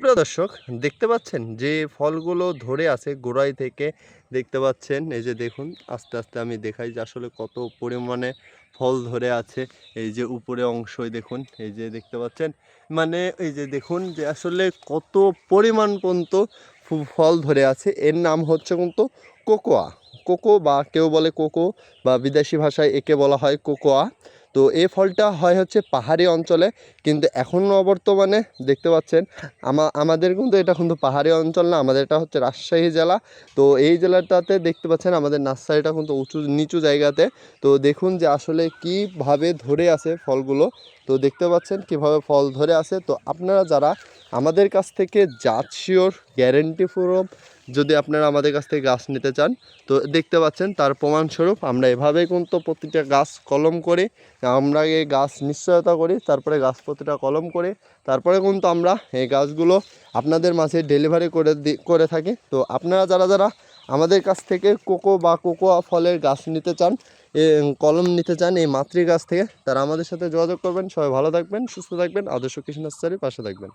প্রিয় দর্শক, দেখতে পাচ্ছেন যে ফলগুলো ধরে আছে গোড়াই থেকে। দেখতে পাচ্ছেন, এই যে দেখুন, আস্তে আস্তে আমি দেখাই যে আসলে কত পরিমাণে ফল ধরে আছে। এই যে উপরে অংশই দেখুন, এই যে দেখতে পাচ্ছেন। মানে এই যে দেখুন যে আসলে কত পরিমাণ পর্যন্ত ফল ধরে আছে। এর নাম হচ্ছে কিন্তু কোকোয়া। কোকো বা কেউ বলে কোকো বা বিদেশি ভাষায় একে বলা হয় কোকোয়া। তো এই ফলটা হয় হচ্ছে পাহাড়ি অঞ্চলে, কিন্তু এখনও বর্তমানে দেখতে পাচ্ছেন, আমা, আমাদের কিন্তু এটা কিন্তু পাহাড়ি অঞ্চল না, আমাদের এটা হচ্ছে রাজশাহী জেলা। তো এই জেলাটাতে দেখতে পাচ্ছেন আমাদের নার্সারিটা কিন্তু উঁচু, নিচু জায়গাতে। তো দেখুন যে আসলে কীভাবে ধরে আছে ফলগুলো। তো দেখতে পাচ্ছেন কীভাবে ফল ধরে আছে। তো আপনারা যারা আমাদের কাছ থেকে জাত শিওর, গ্যারেন্টি পুরো যদি আপনারা আমাদের কাছ থেকে গাছ নিতে চান, তো দেখতে পাচ্ছেন তার প্রমাণস্বরূপ আমরা এভাবেই কিন্তু প্রতিটা গাছ কলম করে আমরা এই গাছ নিশ্চয়তা করি, তারপরে গাছ প্রতিটা কলম করে, তারপরে কিন্তু আমরা এই গাছগুলো আপনাদের মাঝে ডেলিভারি করে করে থাকি। তো আপনারা যারা যারা আমাদের কাছ থেকে কোকো বা কোকোয়া ফলের গাছ নিতে চান কলম নিতে চান এই মাতৃ গাছ থেকে, তারা আমাদের সাথে যোগাযোগ করবেন। সবাই ভালো থাকবেন, সুস্থ থাকবেন। আদর্শ কৃষি পাশে থাকবেন।